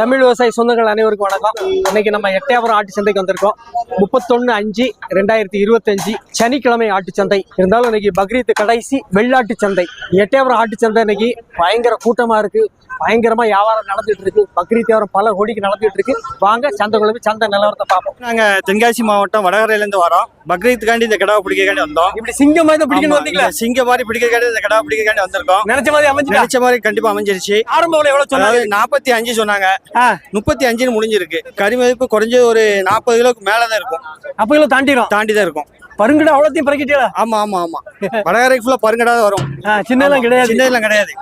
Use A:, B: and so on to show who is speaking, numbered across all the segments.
A: தமிழ் விவசாய சொந்தங்கள் அனைவருக்கும் வணக்கம். இன்னைக்கு நம்ம எட்டயபுரம் ஆட்டு சந்தைக்கு வந்திருக்கோம். முப்பத்தொன்னு அஞ்சு ரெண்டாயிரத்தி இருபத்தஞ்சு சனிக்கிழமை ஆட்டு சந்தை. இருந்தாலும் இன்னைக்கு பக்ரீத் கடைசி வெள்ளாட்டு சந்தை. எட்டயபுரம் ஆட்டு சந்தை இன்னைக்கு பயங்கர கூட்டமா இருக்கு. பயங்கரமா வியாபாரம் நடந்துட்டு இருக்கு. பக்ரீத் வியாபாரம் பல கோடிக்கு நடந்துட்டு இருக்கு. வாங்க சந்தைக்குள்ள போய் சந்தை நிலவரத்தை பார்ப்போம்.
B: நாங்க தென்காசி மாவட்டம் வடகரையில இருந்து வரோம். பக்ரீத்துக்காண்டி இந்த கிடாவை பிடிக்கக்காண்டி வந்தோம்.
A: இப்படி சிங்கம் மாதிரி பிடிக்கணும் வந்தீங்களா?
B: சிங்க மாதிரி பிடிக்கக்காண்டி இந்த கிடாவை பிடிக்கக்காண்டி வந்திருக்கோம்.
A: நினைச்ச மாதிரி அமைஞ்சு
B: நினைச்ச மாதிரி கண்டிப்பா அமைஞ்சிருச்சு.
A: ஆரம்ப விலை எவ்வளவு சொன்னாங்க?
B: நாற்பத்தி அஞ்சு சொன்னாங்க.
A: ஆ,
B: முப்பத்தி அஞ்சுன்னு முடிஞ்சிருக்கு. கறி மதிப்பு குறைஞ்சது ஒரு நாற்பது கிலோக்கு மேலதான் இருக்கும்.
A: அப்ப கிலோ தாண்டிடும்.
B: தாண்டி தான் இருக்கும்.
A: பருங்கடை அவ்வளோத்தையும் பறக்கிட்டீங்களா
B: ஆமா ஆமா ஆமா. வடகரைக்கு ஃபுல்லா பருங்கடா தான் வரும்.
A: சின்னதெல்லாம் கிடையாது.
B: சின்னதுலாம் கிடையாது.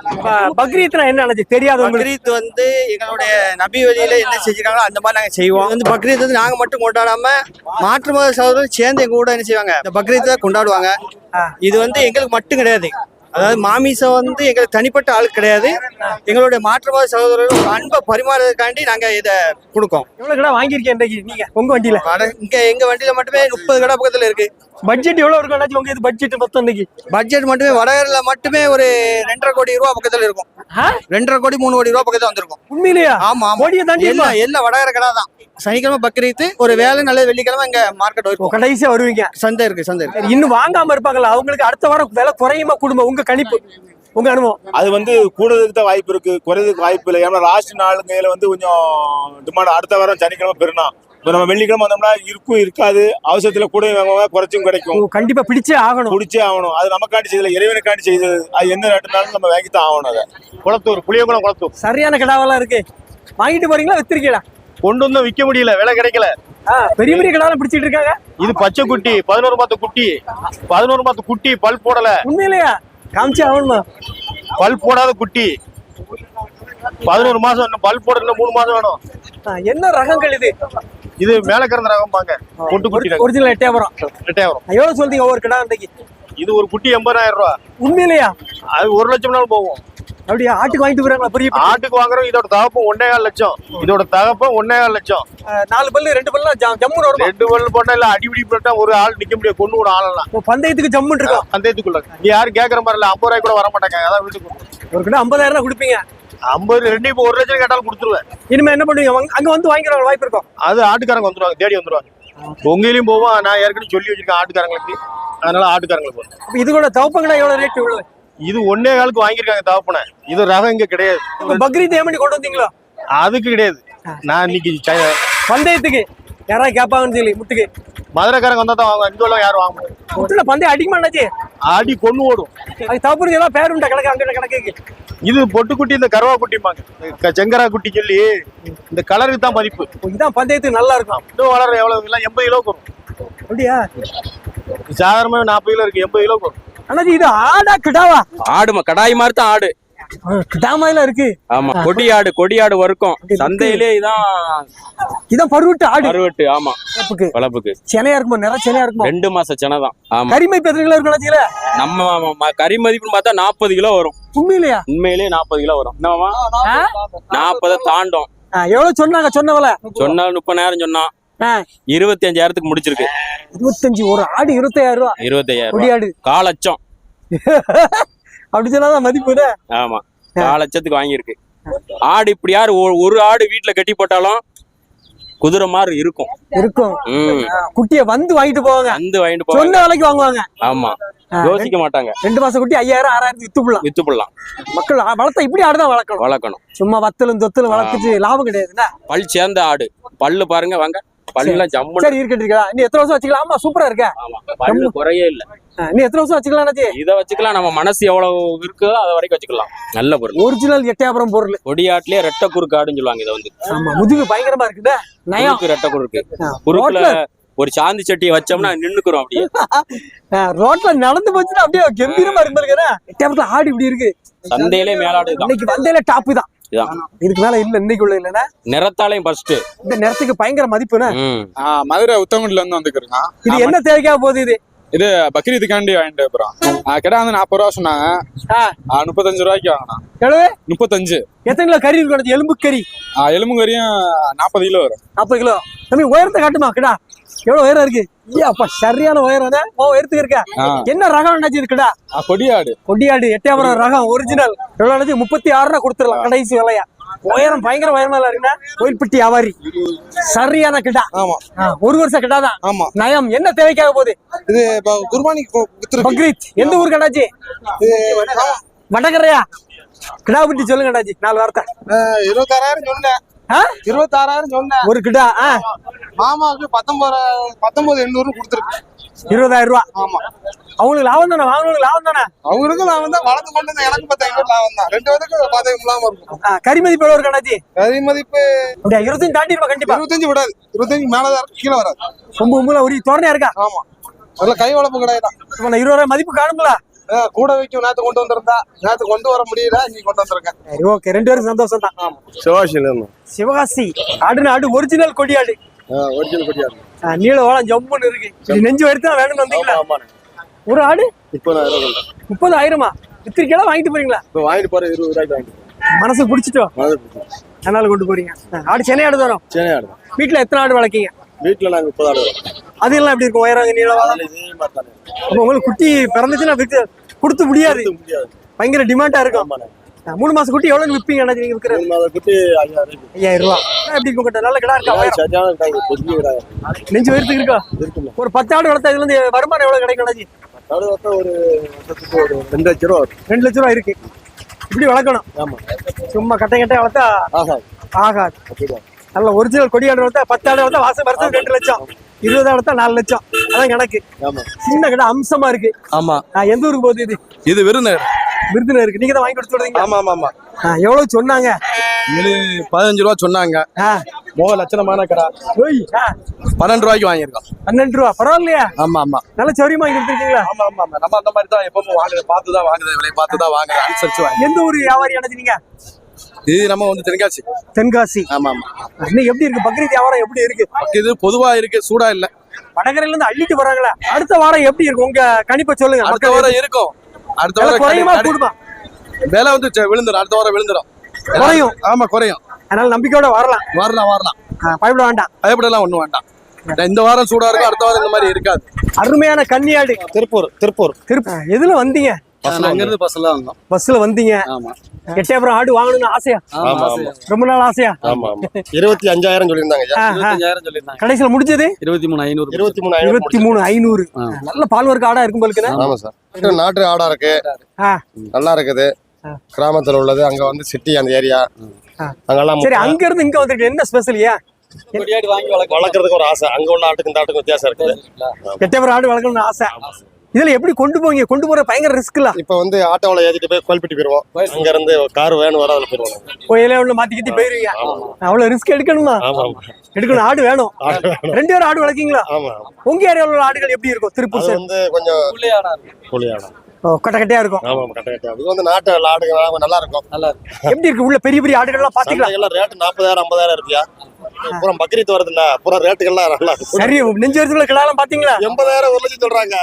A: பக்ரீத்னா என்ன நினைச்சு தெரியாது
B: பக்ரீத் வந்து எங்களுடைய நபி வழியில என்ன செஞ்சிருக்காங்களோ அந்த மாதிரி நாங்க செய்வோம். வந்து பக்ரீத் வந்து நாங்க மட்டும் கொண்டாடாம மாற்று மத சகோதரர் சேர்ந்து எங்க கூட என்ன செய்வாங்க? இந்த பக்ரீத் தான் கொண்டாடுவாங்க. இது வந்து எங்களுக்கு மட்டும் கிடையாது. அதாவது மாமிசம் வந்து எங்களுக்கு தனிப்பட்ட ஆள் கிடையாது. எங்களுடைய மாற்று மத சகோதரர்கள் அன்பை பரிமாறுறதுக்காண்டி நாங்க இதை கொடுக்கோம்.
A: எவ்வளவு கடை வாங்கியிருக்கேன் இன்னைக்கு நீங்க உங்க வண்டியில?
B: இங்க எங்க வண்டியில மட்டுமே முப்பது கடை பக்கத்துல இருக்கு.
A: பட்ஜெட் எவ்வளவு இருக்கும் அண்ணாச்சி? உங்க இது பட்ஜெட் மொத்தம் இன்னைக்கு?
B: பட்ஜெட் மட்டுமே வடகரில் மட்டுமே ஒரு ரெண்டரை கோடி ரூபா பக்கத்துல இருக்கும்? ரெண்டரை கோடி மூணு கோடி ரூபா பக்கத்துல வந்திருக்கும்.
A: உண்மையிலேயா?
B: ஆமா ஆமா.
A: கோடியை தாண்டி
B: எல்லாம் எல்லாம் வடகர கடை தான். சனிக்கிழமை பக்ரீத்து ஒரு வேலை நல்ல வெள்ளிக்கிழமை இங்க மார்க்கெட் இருக்கும்.
A: கடைசியா வருவீங்க.
B: சந்தை இருக்கு சந்தை இருக்கு.
A: இன்னும் வாங்காம இருப்பாங்கல்ல அவங்களுக்கு அடுத்த வாரம் விலை குறையுமா குடும்பம் உங்க கணிப்பு உங்க அனுபவம்.
C: அது வந்து கூடுறதுக்கு தான் வாய்ப்பு இருக்கு குறைறதுக்கு வாய்ப்பு இல்லை. ஏன்னா லாஸ்ட் நாளுங்கையில வந்து கொஞ்சம் டிமாண்ட் அடுத்த வாரம் சனிக்கிழமை பெருநாள். இப்போ நம்ம வெள்ளிக்கிழமை வந்தோம்னா இருக்கும் இருக்காது. அவசரத்துல கூட வாங்குவாங்க குறைச்சும் கிடைக்கும்.
A: கண்டிப்பா பிடிச்சே ஆகணும்.
C: குடிச்சே ஆகணும். அது நமக்காண்டி செய்யல இறைவனுக்காண்டி செய்தது. அது எந்த நாட்டுனாலும் நம்ம வாங்கித்தான் ஆகணும் அதை. குளத்தூர் புளியங்குளம் குளத்தூர்.
A: சரியான கடாவெல்லாம் இருக்கு. வாங்கிட்டு போறீங்களா வித்திருக்கீங்களா?
C: கொண்டு வந்து விற்க முடியல விலை கிடைக்கல.
A: பெரிய பெரிய கடாவெல்லாம் பிடிச்சிட்டு இருக்காங்க.
C: இது பச்சை குட்டி பதினோரு மாத்து குட்டி. பதினோரு மாத்து குட்டி பல் போடல.
A: உண்மையிலேயா? காமிச்சே ஆகணுமா?
C: பல் போடாத குட்டி. பதினோரு மாசம் இன்னும் பல் போட இன்னும் மூணு மாசம் வேணும்.
A: என்ன ரகங்கள் இது?
C: இது மேல கறந்த ரகம் பாங்க. பொட்டு குட்டி
A: ஒரிஜினல் எட்டயபுரம்
C: ரெட்டையாயிரம்
A: எவ்வளவு சொல்றீங்க ஒவ்வொரு கடை இன்னைக்கு
C: இது ஒரு குட்டி எண்பதாயிரம் ரூபா.
A: உண்மையிலேயா?
C: அது ஒரு லட்சம் நாள் போகும்.
A: அப்படியா? ஆட்டுக்கு வாங்கிட்டு போறாங்களா? பெரிய?
C: ஆட்டுக்கு வாங்குறோம் இதோட தகப்பம் ஒன்னே கால் லட்சம். இதோட தகப்பம் ஒன்னே கால் லட்சம்
A: நாலு பல்லு ரெண்டு பல்லு வருமா?
C: ரெண்டு பல்லு போட்டா இல்ல அடிபிடி போட்டா ஒரு ஆள் நிக்க முடியாது கொண்டு ஒரு ஆளெல்லாம்
A: பந்தயத்துக்கு ஜம்முன்னு இருக்கும்
C: சந்தேகத்துக்குள்ள நீ யாரும் கேக்குற மாதிரி இல்ல ஐம்பது ரூபாய் கூட வர மாட்டாங்க அதான் வீட்டுக்கு
A: ஒரு கடை ஐம்பதாயிரம் ரூபாய் கொடுப்பீங்க.
C: ஐம்பது ரெண்டு இப்போ ஒரு லட்சம் கேட்டாலும் கொடுத்துருவேன்.
A: இனிமே என்ன பண்ணுவீங்க? வாங்க- அங்க வந்து வாங்கிக்கிற வாய்ப்பு இருக்கும்
C: அது ஆட்டுக்காரங்க வந்துருவாங்க தேடி வந்துருவாங்க. உங்களையும் போவோம் நான் ஏற்கனவே சொல்லி வச்சிருக்கேன் ஆட்டுக்காரங்களுக்கு. அதனால ஆட்டுக்காரங்களுக்கு வரும்.
A: இது கூட எவ்வளவு ரேட் இவ்வளவு?
C: இது ஒன்னே காலுக்கு வாங்கியிருக்காங்க தகப்பனை இது ரகம் இங்க கிடையாது.
A: பக்ரீத் பண்ணி கொண்டு வந்தீங்களோ?
C: அதுக்கு கிடையாது. நான் இன்னைக்கு
A: பந்தயத்துக்கு. யாராவது கேட்பாங்கன்னு சொல்லி முட்டுக்கு.
C: மதுரைக்காரங்க வந்தா தான் வாங்க இங்க உள்ள யாரும் வாங்க மாட்டாங்க.
A: முட்டுல பந்தயம் அடிக்குமாண்டாச்சு
C: அடி கொண்டு ஓடும்.
A: அது தவப்புக்கு ஏதாவது பேர் உண்டா கிடக்கு அங்க கிடக்கு
C: இது பொட்டுக்குட்டி இந்த கருவா குட்டிம்பாங்க. செங்கரா குட்டி சொல்லி இந்த கலருக்கு தான் மதிப்பு.
A: இதுதான் பந்தயத்துக்கு நல்லா இருக்கும்.
C: இன்னும் வளர எவ்வளவு இல்லை எண்பது கிலோக்கு வரும்.
A: அப்படியா?
C: சாதாரணமாக நாற்பது கிலோ இருக்கு எண்பது கிலோக்கு வரும்.
A: அண்ணாச்சி இது ஆடா கிடாவா?
D: ஆடு கடாய் மாதிரி தான் ஆடு.
A: கிடாமையில இருக்கு.
D: ஆமா கொடி ஆடு கொடி ஆடு வறுக்கும் சந்தையிலே இதான்
A: இதான் பருவட்டு ஆடு.
D: கருவட்டு ஆமா.
A: செனையா இருக்குமா நிறைய செனையா இருக்குமா
D: ரெண்டு மாச செனை தான் ஆமா.
A: கரிமை எத்தனை கிலோ இருக்கும் அண்ணாச்சியில
D: நம்ம கறி மதிப்புன்னு பார்த்தா நாற்பது கிலோ வரும்.
A: உண்மையிலையா?
D: உண்மையிலேயே நாற்பது கிலோ வரும். என்னவா? நாற்பதை தாண்டும்.
A: எவ்வளவு சொன்னாங்க சொன்னவள?
D: சொன்னால் முப்பதாயிரம் சொன்னான். இருபத்தி அஞ்சாயிரத்துக்கு முடிச்சிருக்கு.
A: இருபத்தஞ்சு ஒரு ஆடு இருபத்தாயிரம் ரூபா.
D: இருபத்தையாயிரம்
A: கொடி
D: ரூபாய்.
A: ஆடு அப்படி சொன்னாதான் மதிப்பு?
D: ஆமா. காலட்சத்துக்கு வாங்கியிருக்கு. ஆடு இப்படி யாரு ஒரு- ஆடு வீட்டுல கட்டி போட்டாலும் குதிரை மாதிரி இருக்கும்.
A: இருக்கும். குட்டிய வந்து வாங்கிட்டு போவாங்க.
D: வந்து வாங்கிட்டு போவாங்க.
A: சொன்ன விலைக்கு வாங்குவாங்க.
D: ஆமா. யோசிக்க மாட்டாங்க.
A: ரெண்டு மாசம் குட்டி ஐயாயிரம் ஆறாயிரம் வித்து போடலாம்
D: வித்து போடலாம்
A: மக்கள் வளர்த்தா இப்படி ஆடுதான் வளர்க்கணும்.
D: வளர்க்கணும்.
A: சும்மா வத்தலும் தொத்தலும் வளர்த்துட்டு லாபம் கிடையாது என்ன?
D: பல் சேர்ந்த ஆடு. பல்லு பாருங்க வாங்க. பல்லாம் ஜம்மு
A: சரி இருக்கட்டு இருக்கா நீ எத்தனை வருஷம் வச்சுக்கலாம்? ஆமா சூப்பரா இருக்க.
D: பல்லு குறையே இல்ல.
A: நீ எத்தனை வருஷம் வச்சுக்கலாம்?
D: இத வச்சுக்கலாம். நம்ம மனசு எவ்வளவு இருக்கோ அது வரைக்கும் வச்சுக்கலாம். நல்ல பொருள்.
A: ஒரிஜினல் எட்டயபுரம் பொருள்.
D: கொடியாட்டுலயே ரெட்டை குறுக்கு ஆடுன்னு சொல்லுவாங்க இதை வந்து.
A: ஆமா முதுகு பயங்கரமா இருக்குல்ல நயம்.
D: ரெட்டை குறுக்கு. குறுக்குல
A: ரோட்ல
D: ஒரு சாந்தி சட்டியை வச்சோம்னா நின்னுக்குறோம் அப்படியே.
A: ரோட்ல நடந்து போச்சுன்னா அப்படியே கம்பீரமா இருக்கு பாருங்க ஆடு இப்படி இருக்கு.
D: சந்தையிலே மேலாடு
A: இன்னைக்கு வந்தேல டாப்பு தான். இதுக்கு மேல இல்ல இன்னைக்கு உள்ள இல்லன்னா
D: நிறத்தாலையும் ஃபர்ஸ்ட்
A: இந்த நேரத்துக்கு பயங்கர மதிப்புன்னு.
D: ம்.
E: ஆ, மதுரை உத்தமன்ல இருந்து வந்துக்கிறோங்க
A: இது என்ன தேவைக்காக போகுது இது?
E: இது பக்ரீத்துக்காண்டி வாங்கிட்டு போறோம். கிட்ட வந்து நாற்பது ரூபா சொன்னாங்க. முப்பத்தஞ்சு ரூபாய்க்கு வாங்கினோம்.
A: எவ்வளவு?
E: முப்பத்தஞ்சு.
A: எத்தனை கிலோ கறி இருக்கு அண்ணாச்சி? எலும்பு கறி.
E: ஆ, எலும்புக்கறியும் நாற்பது கிலோ வரும்.
A: நாற்பது கிலோ. தம்பி உயரத்தை காட்டுமா? கிடா. எவ்வளவு உயரம் இருக்கு? ஏ அப்பா சரியான தான். ஓ உயரத்துக்கு இருக்க. என்ன ரகம் அண்ணாச்சி இருக்குடா?
E: கொடியாடு.
A: கொடியாடு எட்டயபுரம் ரகம் ஒரிஜினல் எவ்வளவு அண்ணாச்சி? முப்பத்தி ஆறுனா கொடுத்துடலாம் கடைசி விலையா. உயரம் பயங்கர உயரமா இருக்குண்ணா. கோயில்பட்டி வியாபாரி சரியான கிட்டா
F: ஆமா.
A: ஒரு வருஷம் கிட்டா தான்.
F: ஆமா.
A: நயம். என்ன தேவைக்காக போகுது?
F: இது வித்துருக்கு
A: பக்ரீத். எந்த ஊர் கடாச்சி வடகரையா? கிடா பத்தி சொல்லுங்க கடாச்சி நாலு வார்த்தை.
F: இருபத்தாறாயிரம் சொன்னேன்? இருபத்தாறாயிரம் சொன்னேன்.
A: ஒரு கிடா ஆ.
F: மாமாவுக்கு பத்தொன்பது பத்தொன்பது எண்ணூறு கொடுத்துருக்கு.
A: இருபதாயிரம் ரூபா.
F: ஆமா.
A: அவங்களுக்கு லாபம் தானே வாங்கினவங்களுக்கு லாபம் தானே?
F: அவங்களுக்கும் நான் வந்து வளர்ந்து கொண்டு வந்தேன் எனக்கு பத்து ஐநூறு லாபம் தான். ரெண்டு பேருக்கு பதவி இல்லாம இருக்கும்.
A: கறி மதிப்பு எவ்வளவு கடாச்சி
F: கறி மதிப்பு
A: இருபத்தஞ்சு தாண்டிருப்பா கண்டிப்பா.
F: இருபத்தஞ்சு விடாது. இருபத்தஞ்சு மேலதான் கீழே வராது.
A: ரொம்ப உம்புல ஒரு தோரணையா இருக்கா?
F: ஆமா. அதுல கை வளர்ப்பு கிடையாது.
A: இருபது ரூபாய் மதிப்பு காணுங்களா
F: கூட வைக்கும் நேத்து கொண்டு வந்திருந்தா நேத்து கொண்டு வர முடியல நீ கொண்டு வந்திருக்கேன்
A: சரி ஓகே. ரெண்டு பேரும் சந்தோஷம் தான்
G: சிவாசியில இருந்தோம்
A: சிவகாசி ஆடுன ஆடு ஒரிஜினல் கொடியாடு.
G: ஒரிஜினல் கொடியா
A: ஆ, நீள ஓலம் ஜம்முன்னு இருக்கு. நெஞ்சு வரைக்கும் தான் வேணும்னு வந்தீங்களா? ஒரு ஆடு?
G: முப்பதாயிரம்
A: முப்பது ஆயிரமா வித்திரிக்கையா வாங்கிட்டு போறீங்களா?
G: இப்போ வாங்கிட்டு போற இருபது ரூபாய்க்கு வாங்கிட்டு
A: மனசு பிடிச்சிட்டோம் அதனால கொண்டு போறீங்க? ஆடு சென்னை ஆடு தரோம்
G: சரி ஆடு
A: வீட்டுல எத்தனை ஆடு வளர்க்கீங்க?
G: வீட்டில் நாங்கள் முப்பது ஆடு
A: அது எல்லாம் எப்படி இருக்கும் உயரம் அப்போ உங்களுக்கு குட்டி பிறந்துச்சுன்னா விற்க கொடுத்து முடியாது. பயங்கர டிமாண்டா இருக்கும். மூணு மாசம் குட்டி எவ்வளவு விற்பீங்க அண்ணாச்சி நீங்க விற்கிறது
G: மூணு குட்டி ஐயாயிரம்
A: ஐயாயிரம் ரூபா. எப்படி இருக்கும் கிட்ட நல்ல கிடா இருக்கா? நெஞ்சு வயிறதுக்கு இருக்கா? ஒரு பத்து ஆடு வளர்த்தா இதுல இருந்து வருமானம் எவ்வளவு கிடைக்கும் அண்ணாச்சி
G: ஆடு வளர்த்தா ஒரு வருஷத்துக்கு ஒரு ரெண்டு லட்ச ரூபா
A: ரெண்டு லட்ச ரூபா இருக்கு. இப்படி வளர்க்கணும்.
G: ஆமாம்
A: சும்மா கட்டை கட்டை வளர்த்தா
G: ஆகாது.
A: ஆகாது. நல்ல ஒரிஜினல் கொடி ஆடு வளர்த்தா பத்து ஆடு வளர்த்தா வாசம் வருஷம் ரெண்டு லட்சம். இருபது வளர்த்தா நாலு லட்சம். அதான் கணக்கு. சின்ன கடை அம்சமா இருக்கு.
H: ஆமா.
A: எந்த ஊருக்கு போகுது இது?
H: இது விருதுநகர்.
A: இருக்கு நீங்க தான் வாங்கி கொடுத்து
H: ஆமா ஆமா ஆமா.
A: எவ்வளவு சொன்னாங்க?
H: பதினஞ்சு ரூபா சொன்னாங்க. முக லட்சணமான கடை. பன்னெண்டு ரூபாய்க்கு வாங்கியிருக்கோம்.
A: பன்னெண்டு ரூபா. பரவாயில்லையா.
H: ஆமா ஆமா.
A: நல்ல சௌரியமா வாங்கி கொடுத்துருக்கீங்களா?
H: ஆமா ஆமா ஆமா. நம்ம அந்த மாதிரி தான் எப்பவும் வாங்குது பார்த்து தான் வாங்குது விலை பார்த்து தான் வாங்குது அனுசரிச்சு வாங்க
A: எந்த ஊர் வியாபாரி அடைச்சினீங்க
H: இது நம்ம வந்து தென்காசி.
A: தென்காசி.
H: ஆமா ஆமா
A: எப்படி இருக்கு? பக்ரீத் வியாபாரம் எப்படி இருக்கு?
H: இது பொதுவா இருக்கு சூடா இல்ல.
A: வடகரையில இருந்து அள்ளிட்டு வராங்களா? அடுத்த வாரம் எப்படி இருக்கு? உங்க கணிப்பை சொல்லுங்க
H: அடுத்த வாரம் இருக்கும். அடுத்த வாரம்
A: குறையுமா
H: கடை-
A: கூடுமா?
H: கடை- விலை வந்து விழுந்துரும். அடுத்த வாரம் விழுந்துரும்.
A: குறையும்.
H: ஆமா குறையும்.
A: அதனால நம்பிக்கையோட வரலாம்.
H: வரலாம் வரலாம்.
A: பயப்பட வேண்டாம்.
H: பயப்படலாம் ஒண்ணும் வேண்டாம். இந்த வாரம் சூடா இருக்கும் அடுத்த வாரம் இந்த மாதிரி இருக்காது.
A: அருமையான கன்னியாடு.
G: திருப்பூர் திருப்பூர்.
A: திருப்ப எதுல வந்தீங்க?
H: அங்க இருந்து பஸ்ல வந்தோம்.
A: பஸ்ல வந்தீங்க.
H: ஆமா.
A: எட்டயபுரம் ஆடு வாங்கணும்னு ஆசையா?
G: ஆமா ஆமா.
A: ரொம்ப நாள் ஆசையா?
G: ஆமா ஆமா. இருபத்தி அஞ்சாயிரம் சொல்லியிருந்தாங்க
H: சொல்லியிருந்தாங்க.
A: கடைசியில முடிஞ்சது?
H: இருபத்தி மூணு ஐநூறு
G: இருபத்தி மூணு
A: இருபத்தி மூணு ஐநூறு. நல்ல பால் வர்க்க ஆடா இருக்கும்
G: ஆமா சார். நாட்டு ஆடா இருக்கு. நல்லா இருக்குது. கிராமத்துல உள்ளது. அங்க வந்து சிட்டி அந்த ஏரியா. அங்கெல்லாம்
A: சரி அங்க இருந்து இங்க வந்துருக்கு என்ன ஸ்பெஷல் ஏன்
H: வாங்கி வளர்க்க
G: வளர்க்கறதுக்கு ஒரு ஆசை. அங்க உள்ள ஆட்டுக்கு இந்த ஆட்டுக்கு வித்தியாசம் இருக்குது.
A: எட்டயபுரம் ஆடு வளர்க்கணும்னு ஆசை. இதுல எப்படி கொண்டு போவீங்க? கொண்டு போற பயங்கர ரிஸ்க்ல
G: இப்ப வந்து ஆட்டோவில் ஏத்திட்டு போய் கோல்பட்டி போயிருவோம் அங்க இருந்து கார் வேணும் வர அதுல போயிருவோம்
A: கோயிலே ஒண்ணு மாத்தி கிட்டி போயிருவீங்க. அவ்வளவு ரிஸ்க் எடுக்கணுமா? எடுக்கணும். ஆடு வேணும். ரெண்டு பேரும் ஆடு வளர்க்கீங்களா?
G: ஆமா
A: உங்க ஏரியாவில் உள்ள ஆடுகள் எப்படி இருக்கும்? திருப்பூர்
G: வந்து கொஞ்சம் ஆடம்
A: ஓ, கட்ட கட்டையா இருக்கும்.
G: ஆமா கட்ட இது வந்து நாட்டு ஆடுங்க நல்லா இருக்கும்.
A: எப்படி இருக்கு? உள்ள பெரிய பெரிய ஆடுகள்லாம் பாத்தீங்களா?
G: சந்தைகள்லாம் ரேட்டு நாற்பதாயிரம் ஐம்பதாயிரம் இருக்கியா? பூரா பக்ரீத் வருது இல்ல பூரா ரேட்டுகள்லாம் நல்லா இருக்கும்.
A: சரி நெஞ்சு வருஷத்துல கிடாலாம் பாத்தீங்களா?
G: எண்பதாயிரம் ஒரு லட்சம் சொல்றாங்க.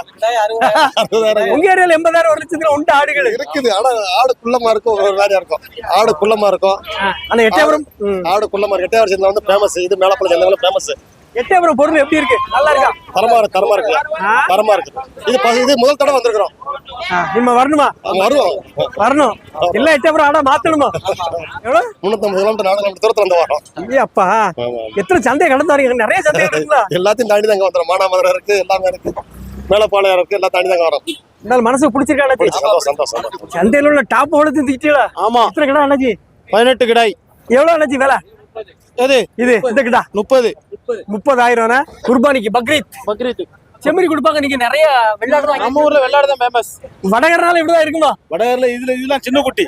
A: உங்க ஏரியால எண்பதாயிரம் ஒரு லட்சத்துல உண்டு ஆடுகள்.
G: இருக்குது. ஆனா ஆடு குள்ளமா இருக்கும் ஒரு வேலையா இருக்கும். ஆடு குள்ளமா இருக்கும்.
A: ஆனா எட்டயபுரம்? ம்.
G: ஆடு குள்ளமா இருக்கு எட்டையார் சேர்ந்தா வந்து ஃபேமஸ் இது மேலப்பள்ள சேர்ந்தவங்க ஃபேமஸ்
A: எட்டயபுரம் பொருள் எப்படி இருக்கு? நல்லா இருக்கா?
G: தரமா இருக்கு தரமா இருக்கு. தரமா இருக்கு. இது இது முதல் தடவை வந்திருக்கிறோம்.
A: நம்ம வரணுமா?
G: வருவோம்.
A: வரணும். இல்ல எட்டயபுரம் ஆடா மாத்தணுமா? எவ்வளவு
G: முன்னூத்தம்பது கிலோமீட்டர் நாலு கிலோமீட்டர் தூரத்துல வந்து வரோம்.
A: அப்பா
G: ஆமா.
A: எத்தனை சந்தை கடந்தாருங்க நிறைய சந்தை இருக்குங்களா
G: எல்லாத்தையும் தாண்டி தாங்க வந்துடும் மானாமதுரை இருக்கு எல்லாமே இருக்கு. மேலப்பாளையம் இருக்கு எல்லாம் தாண்டி தாங்க வரோம்.
A: இருந்தாலும் மனசு பிடிச்சிருக்கா. சந்தையில உள்ள டாப் வளர்த்து திட்டீங்களா
G: ஆமா.
A: எத்தனை கடை அண்ணாச்சி?
G: பதினெட்டு கிடாய்.
A: எவ்வளவு அண்ணாச்சி விலை?
G: எது?
A: இது இந்த கிடா
G: முப்பது.
A: முப்பதாயிரம் குர்பானிக்கு பக்ரீத்.
G: பக்ரீத்.
A: செம்மறி கொடுப்பாங்க. நீங்க நிறைய வெள்ளாடு
G: நம்ம ஊர்ல வெள்ளாடு தான் ஃபேமஸ்
A: வடகரனால இப்படிதான் இருக்குமா?
I: வடகர்ல இதுல இதெல்லாம் சின்ன குட்டி.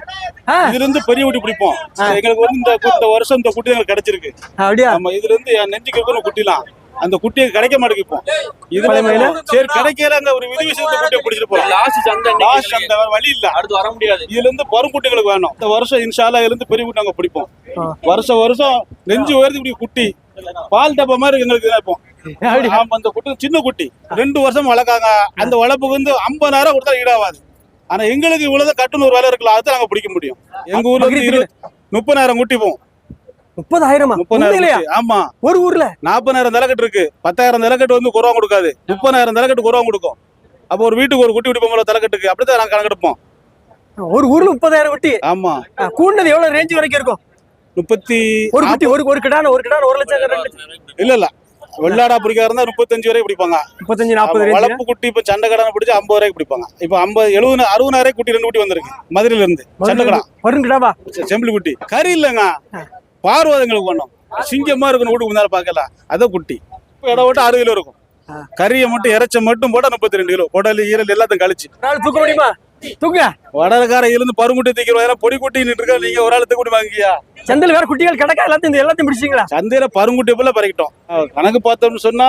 I: இதுல இருந்து பெரிய குட்டி பிடிப்போம். எங்களுக்கு வந்து இந்த வருஷம் இந்த குட்டி எங்களுக்கு கிடைச்சிருக்கு.
A: அப்படியா?
I: நம்ம இதுல இருந்து என் நெஞ்சுக்கு குட்டிலாம். அந்த குட்டியை கிடைக்க மாட்டேங்குது இப்போ. இதுல? சரி கிடைக்கல அங்க ஒரு விதி விஷயத்த குட்டியை பிடிச்சிட்டு போறோம்.
E: லாஸ்ட் சந்தை
I: லாஸ்ட் அந்த வழி இல்ல.
E: அடுத்து வர முடியாது.
I: இதுல இருந்து பருங்குட்டிகளுக்கு வேணும். இந்த வருஷம் இன்ஷால்லா இதுல இருந்து பெரிய குட்டி நாங்க பிடிப்போம். வருஷம் வருஷம் நெஞ்சு உயர்த்தி குட்டி. பால் டப்பா மாதிரி எங்களுக்கு இதா ஆமா அந்த குட்டி சின்ன குட்டி. ரெண்டு வருஷம் வளர்க்காங்க. அந்த வளர்ப்புக்கு வந்து ஐம்பதாயிரம் கொடுத்தா ஈடாகாது. ஆனா எங்களுக்கு இவ்வளவு கட்டுன்னு ஒரு வேலை இருக்கலாம் அதை நாங்க பிடிக்க முடியும். எங்க ஊர்ல இருந்து
A: பக்ரீத்துக்கு
I: இரு- முப்பதாயிரம் குட்டி போகும்
A: முப்பதாயிரமா?
I: முப்பதாயிரம். ஆமா.
A: ஒரு ஊர்ல?
I: நாற்பதாயிரம் தலைக்கட்டு இருக்கு. பத்தாயிரம் தலைக்கட்டு வந்து குறவா கொடுக்காது. முப்பதாயிரம் தலைக்கட்டு குறவா கொடுக்கும். அப்போ ஒரு வீட்டுக்கு ஒரு குட்டி பிடிப்போம் தலைக்கட்டுக்கு அப்படித்தான் நாங்க கணக்கெடுப்போம்
A: ஒரு ஊர்ல முப்பதாயிரம் குட்டி?
I: ஆமா.
A: கூண்டது எவ்வளவு ரேஞ்ச் வரைக்கும் இருக்கும்?
I: முப்பத்தி
A: ஒரு குட்டி ஒரு ஒரு கிடான ஒரு கிடான ஒரு லட்சம்
I: இல்ல இல்ல. வெள்ளாடா பிடிக்க இருந்தா முப்பத்தஞ்சு வரை பிடிப்பாங்க.
A: முப்பத்தஞ்சு நாற்பது
I: வளர்ப்பு குட்டி இப்ப சண்டை கடனை பிடிச்சி ஐம்பது ரூபாய்க்கு பிடிப்பாங்க. இப்ப ஐம்பது எழுபது அறுபதாயிரம் குட்டி ரெண்டு குட்டி வந்திருக்கு. மதுரையில இருந்து சண்டை கடை
A: வரும் கிடாவா?
I: செம்பிளி குட்டி. கறி இல்லைங்க. பார்வதங்களுக்கு பண்ணும் சிங்கமா இருக்கணும் வீட்டுக்கு முன்னால பார்க்கல. அதான் குட்டி. இப்ப இடம் விட்டு ஆறு கிலோ இருக்கும். கறியை மட்டும் இறைச்ச மட்டும் போட்டா முப்பத்தி ரெண்டு கிலோ. குடல் ஈரல் எல்லாத்தையும் கழிச்சு.
A: தூக்க முடியுமா தூக்க.
I: வடலக்கார இருந்து பருமுட்டை தூக்கிறோம். ஏன்னா பொடி குட்டி இருக்கா? நீங்க ஒரு ஆள் தூக்கி வாங்கியா
A: சந்தையில் வேற குட்டிகள் கிடக்கா? எல்லாத்தையும் இந்த எல்லாத்தையும் பிடிச்சிங்களா
I: சந்தையில பருங்குட்டி போல பறக்கிட்டோம். கணக்கு பார்த்தோம்னு சொன்னா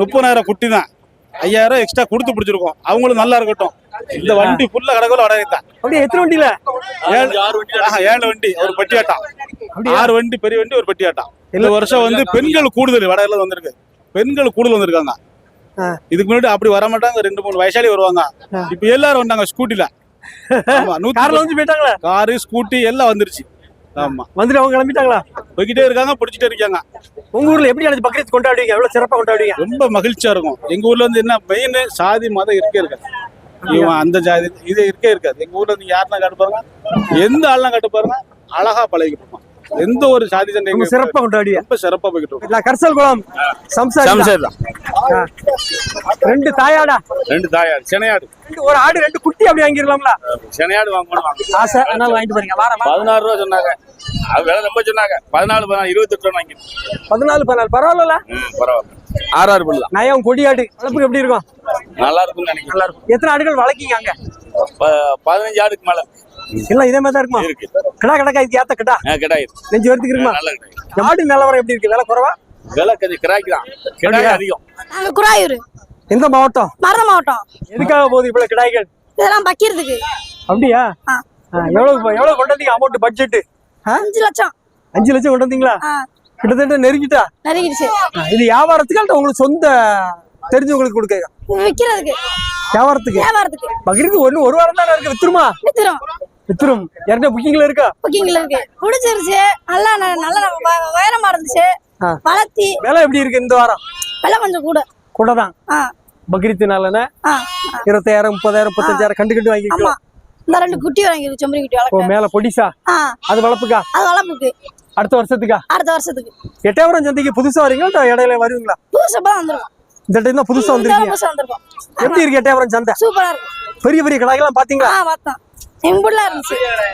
I: முப்பதாயிரம் குட்டி தான். ஐயாயிரம் எக்ஸ்ட்ரா கொடுத்து பிடிச்சிருக்கோம். அவங்களும் நல்லா இருக்கட்டும். இந்த வண்டி ஃபுல்லா கடவுள் வடகை தான்.
A: அப்படியே எத்தனை வண்டியில?
I: ஏழு வண்டி ஒரு பட்டியாட்டம். ஆறு வண்டி பெரிய வண்டி ஒரு பட்டியாட்டம். இந்த வருஷம் வந்து பெண்கள் கூடுதல் வடகில வந்திருக்கு. பெண்கள் கூடுதல் வந்திருக்காங்க. இதுக்கு முன்னாடி அப்படி வர மாட்டாங்க ரெண்டு மூணு வயசாளி வருவாங்க. இப்ப எல்லாரும் வந்தாங்க ஸ்கூட்டில. காரு ஸ்கூட்டி எல்லாம் வந்துருச்சு. ஆமா.
A: வந்துட்டு அவங்க கிளம்பிட்டாங்களா?
I: போய்கிட்டே இருக்காங்க பிடிச்சிட்டே இருக்காங்க.
A: உங்க ஊர்ல எப்படி எனக்கு பக்ரீத் கொண்டாடுவீங்க? எவ்வளவு சிறப்பா கொண்டாடுவீங்க?
I: ரொம்ப மகிழ்ச்சியா இருக்கும். எங்க ஊர்ல வந்து என்ன மெயின் சாதி மதம் இருக்கே இருக்காது. இவன் அந்த ஜாதி இது இருக்கே இருக்காது. எங்க ஊர்ல நீங்க யாருன்னா காட்டு பாருங்க. எந்த ஆள்லாம் காட்டு பாருங்க. அழகா பழகிட்டு இருப்பான் எந்த ஒரு சாதி சண்டை
A: ரொம்ப
I: எங்க
A: சிறப்பா கொண்டாடுவீங்க
I: ரொம்ப சிறப்பா போய்கிட்டு இருக்கும்.
A: இல்ல கரிசல் குளம் சம்சாரி
D: தான்.
A: ரெண்டு தாயாடா.
D: ரெண்டு தாயார் செனையாடு
A: ரெண்டு ஒரு ஆடு ரெண்டு குட்டி அப்படி வாங்கிடலாம்ல
D: செனையாடு வாங்கணும்
A: ஆசை அதனால வாங்கிட்டு போறீங்க. வாரம்
D: பதினாறு ரூபா சொன்னாங்க. அது விலை ரொம்ப சொன்னாங்க. பதினாலு பதினாலு இருபத்தெட்டு ரூபா வாங்கி
A: பதினாலு பதினாலு. பரவாயில்ல
D: ம் பரவாயில்ல ஆறாறு பண்ணல
A: நயம் கொடியாடு வளர்ப்புக்கு எப்படி இருக்கும்?
D: நல்லா நினைக்கிறேன்.
A: நல்லா இருக்கும். எத்தனை ஆடுகள் வளர்க்கீங்க அங்க?
D: பதினஞ்சு ஆடுக்கு மேல
A: எல்லாம் இதே மாதிரி தான் இருக்குமா?
D: இருக்கு.
A: கிடா கிடக்கா ஏத்த கிடா?
D: கிடாயிரு
A: நெஞ்சு வரத்துக்கு இருக்குமா
D: நல்ல
A: ஆடு நிலவரம் எப்படி இருக்கு? விலை குறவா?
D: விலை கொஞ்சம் கிராக்கி தான். கிடாய் அதிகம்.
J: நாங்க குராயூர்
A: எந்த மாவட்டம்?
J: மரண மாவட்டம்.
A: எதுக்காக போகுது இவ்வளவு கிடாய்கள்?
J: இதெல்லாம் பக்கிறதுக்கு
A: அப்படியா? எவ்வளவு எவ்வளவு கொண்டு வந்தீங்க? அமௌண்ட் பட்ஜெட்
J: அஞ்சு லட்சம்.
A: அஞ்சு லட்சம் கொண்டு வந்தீங்களா? கிட்டத்தட்ட நெருங்கிட்டா?
J: நெருங்கிடுச்சு.
A: இது வியாபாரத்துக்கு உங்களுக்கு சொந்த தெரிஞ்சவங்களுக்கு கொடுக்க
J: விக்கிறதுக்கு.
A: வியாபாரத்துக்கு?
J: வியாபாரத்துக்கு.
A: பக்ரீத் ஒண்ணு ஒரு வாரம் தானே இருக்கு? வித்துருமா?
J: வித்துரும்.
A: வித்துரும். யாருன்னா புக்கிங்ல இருக்கா?
J: புக்கிங்ல இருக்கு. பிடிச்சிருச்சு நல்லா நல்லா உயரமா இருந்துச்சு. வளர்த்தி.
A: விலை எப்படி இருக்கு இந்த வாரம்?
J: விலை கொஞ்சம் கூட.
A: கூட தான்.
J: ஆ.
A: பக்ரீத் நாளன
J: ஆ.
A: இருபத்தாயிரம் முப்பதாயிரம் முப்பத்தஞ்சாயிரம் கண்டு கண்டு வாங்கிக்கலாம்
J: இந்த ரெண்டு குட்டி வாங்கிருக்கு செம்பரி குட்டி வளர்க்க.
A: மேல பொடிசா? அது வளர்ப்புக்கா?
J: அது வளர்ப்புக்கு.
A: அடுத்த வருஷத்துக்கா?
J: அடுத்த வருஷத்துக்கு.
A: எட்டாயிரம் சந்தைக்கு புதுசா வரீங்களா இடையில வருவீங்களா
J: புதுசா தான் வந்திருக்கும்.
A: இந்த டைம் தான் புதுசா
J: இந்த
A: வந்திருக்கீங்க?
J: புதுசா வந்திருக்கும்.
A: எப்படி இருக்கு எட்டாயிரம் சந்தை?
J: சூப்பரா இருக்கும்
A: பெரிய பெரிய கடைகள்லாம் பாத்தீங்களா
J: பார்த்தோம்.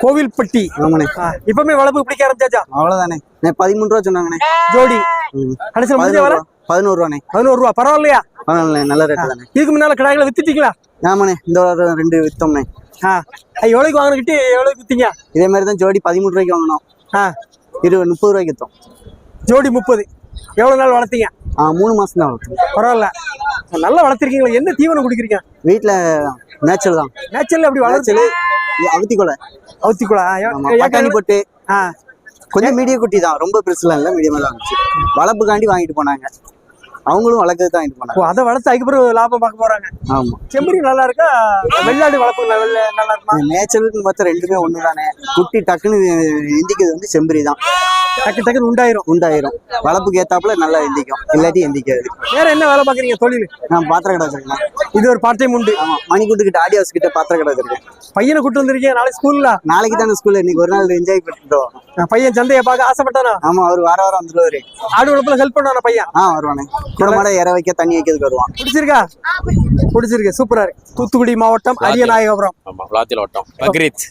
A: கோவில்பட்டி. இப்பவுமே வளர்ப்பு பிடிக்க ஆரம்பிச்சாச்சா?
K: அவ்வளவுதானே நான் பதிமூணு ரூபா சொன்னாங்கண்ணே.
A: ஜோடி. கடைசியில் முடிஞ்ச
K: பதினோரு
A: வர?
K: ரூபா. பதினோரு ரூபாண்ணே.
A: பதினோரு ரூபா. பரவாயில்லையா?
K: பரவாயில்ல நல்ல ரேட்டு தானே
A: இதுக்கு முன்னால கடைகளை வித்துட்டீங்களா?
K: ஆமாண்ணே இந்த வாரம் ரெண்டு வித்தோம்ண்ணே.
A: எவ்வளவுக்கு வாங்கினக்கிட்டு எவ்வளவுக்கு வித்தீங்க?
K: இதே மாதிரி தான் ஜோடி பதிமூணு ரூபாய்க்கு வாங்கினோம்.
A: ஆ.
K: இருபது முப்பது ரூபாய்க்கு வித்தோம்.
A: ஜோடி முப்பது. எவ்வளவு நாள் வளர்த்தீங்க?
K: ஆ மூணு மாசம் தான் வளர்த்தோம்.
A: பரவாயில்ல. நல்லா வளர்த்திருக்கீங்களா என்ன தீவனம் குடிக்கிறீங்க?
K: வீட்டில் நேச்சுரல் தான்.
A: நேச்சுரல் அப்படி வளர்ச்சி
K: நேச்சுரல் அவுத்தி கொலை
A: அவுத்திக்குளா
K: ஆமா பட்டாணி போட்டு.
A: ஆ.
K: கொஞ்சம் மீடியம் குட்டி தான் ரொம்ப பெருசுலாம் இல்லை மீடியமாக தான் இருந்துச்சு. வளர்ப்புக்காண்டி வாங்கிட்டு போனாங்க. அவங்களும் வளர்க்கறது தான்
A: ஓ
K: போனாங்க
A: அதை வளர்த்து அதுக்கப்புறம் லாபம் பார்க்க போறாங்க.
K: ஆமா.
A: செம்பரி நல்லா இருக்கா? வெள்ளாடு வளர்ப்பு நல்ல இருக்குமா?
K: நேச்சுரல்னு பார்த்தா ரெண்டுமே ஒன்று தானே குட்டி டக்குன்னு எந்திக்கிறது வந்து செம்பரி தான்.
A: டக்கு டக்குன்னு உண்டாயிரும்.
K: உண்டாயிரும். வளர்ப்புக்கு ஏத்தாப்புல நல்லா எந்திக்கும் இல்லாட்டி எந்திக்காது
A: வேற என்ன வேலை பாக்குறீங்க தொழில்?
K: நான் பாத்திர கடை வச்சிருக்கேன்.
A: இது ஒரு பார்ட் டைம் உண்டு.
K: ஆமா மணிக்கூட்டு கிட்ட ஆடி ஹவுஸ் கிட்ட பாத்திர கடை வச்சிருக்கேன்.
A: பையனை கூட்டு வந்திருக்கீங்க நாளைக்கு ஸ்கூல்ல
K: நாளைக்கு தானே ஸ்கூல்ல இன்னைக்கு ஒரு நாள் என்ஜாய் பண்ணிட்டு
A: பையன் சந்தையை பார்க்க ஆசைப்பட்டானா?
K: ஆமா அவர் வார வாரம் வந்துருவாரு.
A: ஆடு வளர்ப்புல ஹெல்ப் பண்ணுவானா பையன்?
K: ஆ வருவானே. கூட மாட இற வைக்க தண்ணி வைக்கிறதுக்கு வருவான்.
A: பிடிச்சிருக்கா? பிடிச்சிருக்கு. சூப்பரா இருக்கு. தூத்துக்குடி மாவட்டம் அரியநாயகபுரம்.
D: ஆமா விளாத்தில வட்டம். பக்ரீத்.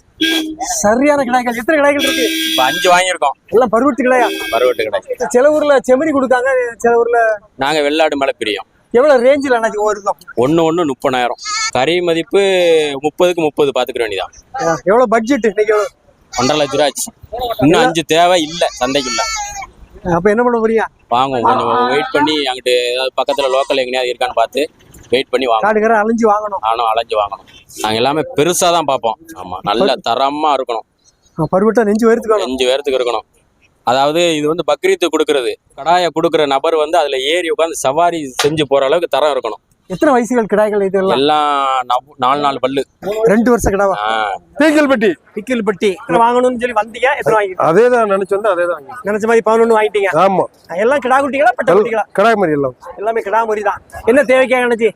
A: சரியான கிடாய்கள். எத்தனை கிடாய்கள் இருக்கு?
D: இப்ப அஞ்சு வாங்கியிருக்கோம்.
A: எல்லாம் பருவத்து கிடாயா?
D: பருவட்டு கடை
A: சில ஊர்ல செம்மறி கொடுக்காங்க சில ஊர்ல
D: நாங்க வெள்ளாடு மேல பிரியம்.
A: எவ்வளவு ரேஞ்சில் அண்ணாச்சி இருக்கும்
D: ஒண்ணு ஒண்ணு முப்பதாயிரம். கறி மதிப்பு முப்பதுக்கு முப்பது பாத்துக்கிற வேண்டியதான்
A: ஆ, எவ்வளவு பட்ஜெட் இன்னைக்கு
D: ஒன்றரை லட்ச ரூபா ஆச்சு. இன்னும் அஞ்சு தேவை இல்ல சந்தைக்கு இல்ல
A: அப்ப என்ன பண்ண போறீங்க?
D: வாங்குவோம். கொஞ்சம் வெயிட் பண்ணி அங்கிட்டு ஏதாவது பக்கத்துல லோக்கல் எங்கேயாவது இருக்கான்னு பார்த்து வெயிட் பண்ணி வாங்கணும்.
A: அலைஞ்சு வாங்கணும்.
D: நானும் அலைஞ்சு வாங்கணும். நாங்க எல்லாமே பெருசா தான் பார்ப்போம். ஆமா நல்ல தரமா இருக்கணும்.
A: பருவட்டா நெஞ்சு வயிறுத்துக்கணும்
D: அஞ்சு பேர்த்துக்கு இருக்கணும். அதாவது இது வந்து பக்ரீத்து கொடுக்கறது. கடாயை கொடுக்குற நபர் வந்து அதுல ஏறி உட்காந்து சவாரி செஞ்சு போற அளவுக்கு தரம் இருக்கணும்.
A: எத்தனை வயசுகள் கிடாய்கள் இது எல்லாம்?
D: நாலு நாலு பல்லு.
A: ரெண்டு வருஷம் கிடாவா?
L: பிக்கில்பட்டி
A: எத்தனை வாங்கணும்னு சொல்லி வந்தீங்க எத்தனை வாங்கிட்டீங்க?
L: அதே தான் நினைச்சு வந்தா அதே தான்
A: நினைச்ச மாதிரி பதினொன்று வாங்கிட்டீங்க.
L: ஆமா.
A: எல்லாம் கிடா குட்டிகளா பட்ட குட்டிகளா?
L: கடாய் மாதிரி எல்லாம்.
A: எல்லாமே கிடா மாதிரி தான் என்ன தேவைக்காக நினைச்சி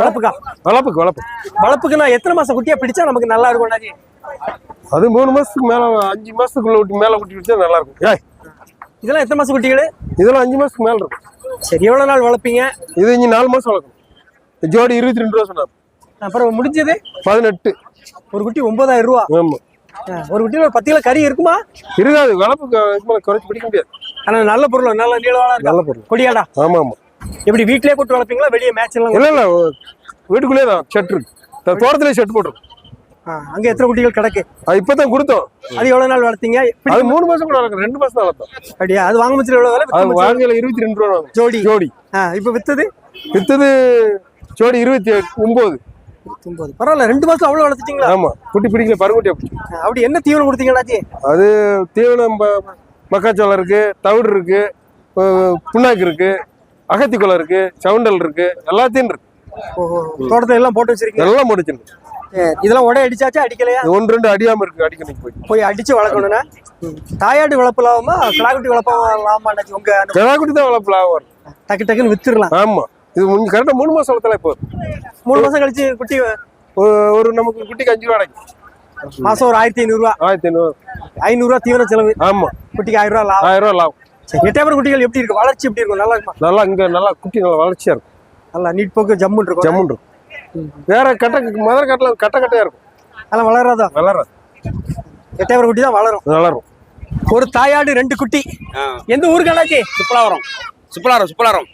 A: வளர்ப்புக்கா?
L: வளர்ப்புக்கு வளர்ப்பு.
A: வளர்ப்புக்கு நான் எத்தனை மாசம் குட்டியா பிடிச்சா நமக்கு நல்லா இருக்கும் அண்ணாச்சி?
L: அது மூணு மாசத்துக்கு மேல அஞ்சு மாசத்துக்குள்ள விட்டு மேல குட்டி வச்சா நல்லா இருக்கும். ஏய்.
A: இதெல்லாம் எத்தனை மாசம் குட்டிகள்?
L: இதெல்லாம் அஞ்சு மாசத்துக்கு மேல இருக்கும்.
A: சரி எவ்வளவு நாள் வளர்ப்பீங்க?
L: இது இனி நாலு மாசம் வளர்க்கணும். ஜோடி இருபத்தி ரெண்டு ரூபா சொன்னார்.
A: அப்புறம் முடிஞ்சது?
L: பதினெட்டு.
A: ஒரு குட்டி ஒன்பதாயிரம் ரூபா.
L: ஆமா.
A: ஒரு குட்டியில் ஒரு பத்து கிலோ கறி இருக்குமா?
L: இருக்காது வளர்ப்பு குறைச்சு பிடிக்க முடியாது.
A: ஆனா நல்ல பொருள் நல்ல நீளவாளா
L: நல்ல பொருள்.
A: கொடியாடா?
L: ஆமா ஆமா
A: எப்படி வீட்லயே போட்டு வளர்ப்பீங்களா வெளியே மேட்ச் எல்லாம்
L: இல்ல இல்ல வீட்டுக்குள்ளேயே தான் ஷெட் இருக்கு. த- தோட்டத்திலே ஷெட் போட்டுருக்கோம்
A: ஆ, அங்க எத்தனை குட்டிகள் கிடக்கு?
L: அது இப்பதான் கொடுத்தோம்.
A: அது எவ்வளவு நாள் வளர்த்தீங்க?
L: அது மூணு மாசம் கூட வளர்க்கும் ரெண்டு மாசம் தான் வளர்த்தோம்.
A: அப்படியா? அது வாங்க மச்சில் எவ்வளவு விலை?
L: வாங்கல இருபத்தி ரெண்டு ரூபா.
A: ஜோடி.
L: ஜோடி.
A: ஆ இப்போ வித்தது?
L: வித்தது ஜோடி இருபத்தி ஒன்பது
A: ஒன்பது பரவாயில்ல ரெண்டு மாசம் அவ்வளவு வளர்த்துட்டீங்களா?
L: ஆமா குட்டி பிடிக்கல பருகுட்டி அப்படி
A: அப்படி என்ன தீவனம் கொடுத்தீங்களாச்சி
L: அது தீவனம் மக்காச்சோளம் இருக்கு தவிடு இருக்கு புண்ணாக்கு இருக்கு அகத்திக்குளம் இருக்கு சவுண்டல் இருக்கு எல்லாத்தையும் இருக்கு.
A: தோட்டத்தை எல்லாம் போட்டு வச்சிருக்கீங்க?
L: எல்லாம் முடிச்சிருக்கு
A: சரி, இதெல்லாம் உடை அடிச்சாச்சா அடிக்கலையா?
L: ஒன்று ரெண்டு அடியாம இருக்கு அடிக்கணும் போய்.
A: போய் அடிச்சு வளர்க்கணும்னா? தாயாடு வளர்ப்பு லாபமா கிடாக்குட்டி வளர்ப்பா லாபமாண்டாச்சு உங்க.
L: கிடாக்குட்டி தான் வளர்ப்பு லாபம்
A: டக்கு டக்குன்னு வித்துடலாம்.
L: ஆமா. இது முன் கரெக்டா மூணு மாசம் வளர்த்தலாம் இப்போ.
A: மூணு மாசம் கழிச்சு குட்டி
L: ஒரு- ஒரு நமக்கு குட்டிக்கு அஞ்சு ரூபா கிடைக்கும்
A: மாசம் ஒரு ஆயிரத்தி ஐநூறு ரூபா.
L: ஆயிரத்தி ஐநூறு.
A: ஐநூறு ரூபா தீவன செலவு.
L: ஆமா.
A: குட்டிக்கு ஆயிரம் ரூபா லாபம்.
L: ஆயிரம் ரூபா லாபம்.
A: சரி, எட்டாயிரம் குட்டிகள்? எப்படி இருக்கும்? வளர்ச்சி எப்படி இருக்கும்? நல்லா இருக்குமா?
L: நல்லா இங்க நல்லா குட்டி நல்லா வளர்ச்சியா இருக்கும்.
A: நல்லா நீட் போக்கு ஜம்முன்னு இருக்கும்.
L: ஜம்முன் இருக்கும். வேற கட்டை மதுரை கட்டில கட்டை கட்டையா இருக்கும்.
A: அதெல்லாம் வளராதா?
L: வளராது.
A: எட்டாயிரம் குட்டி தான் வளரும்.
L: இருக்கும்
A: ஒரு தாயாடு ரெண்டு குட்டி. எந்த ஊருக்கு அண்ணாச்சி
D: சுப்பலாவரம் சுப்பலாரம் சுப்பலாரம்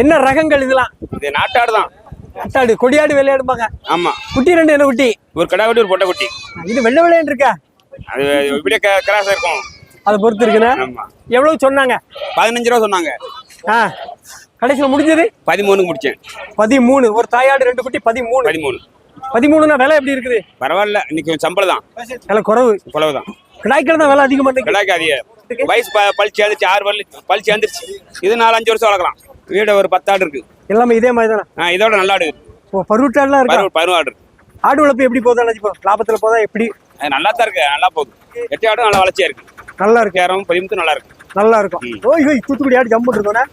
A: என்ன ரகங்கள் இதெல்லாம்?
D: இது நாட்டாடு தான்.
A: அட்டாடு கொடியாடு வெள்ளையாடுப்பாங்க
D: ஆமா.
A: குட்டி ரெண்டு என்ன குட்டி?
D: ஒரு கடா குட்டி ஒரு பொட்டை குட்டி.
A: இது வெள்ளை வெள்ளையன் இருக்கா?
D: அது இப்படியே கிராஸ் இருக்கும்
A: அதை பொறுத்து இருக்குண்ணா. எவ்வளவு சொன்னாங்க?
D: பதினஞ்சு ரூபா சொன்னாங்க.
A: ஆ கடைசியில் முடிஞ்சது?
D: பதிமூணுக்கு முடிச்சேன்.
A: பதிமூணு. ஒரு தாயாடு ரெண்டு குட்டி பதிமூணு.
D: பதிமூணு.
A: பதிமூணுனா விலை எப்படி இருக்குது?
D: பரவாயில்ல. இன்னைக்கு சம்பளம் தான்.
A: விலை குறவு.
D: குளவு தான்.
A: கிடாய்க்கள் தான் விலை அதிகமாக இருக்கு.
D: கிடாக்கு அதிக. வயசு பல் சேர்ந்துச்சு ஆறு பல் பல் சேர்ந்துருச்சு இது நாலு அஞ்சு வருஷம் வளர்க்கலாம். வீடு ஒரு பத்து ஆடு இருக்கு.
A: எல்லாமே இதே மாதிரி தானே?
D: ஆ, இதோட நல்லா ஆடு. இருக்கு.
A: ஓ பருவட்டாடுலாம் இருக்கா?
D: பதினோரு பதினோரு ஆடு இருக்கு.
A: ஆடு வளர்ப்பு எப்படி அண்ணாச்சி இப்போ? லாபத்துல போதா எப்படி?
D: அது நல்லா தான் இருக்கு நல்லா போகுது. எட்டு ஆடும் நல்லா வளர்ச்சியா இருக்கு.
A: நல்லா இருக்கு.
D: கேரம் பதிமுத்து நல்லா இருக்கு.
A: நல்லா இருக்கும். ஓய் ஓய் தூத்துக்குடி ஆடு ஜம்பு இருக்கோண்ணா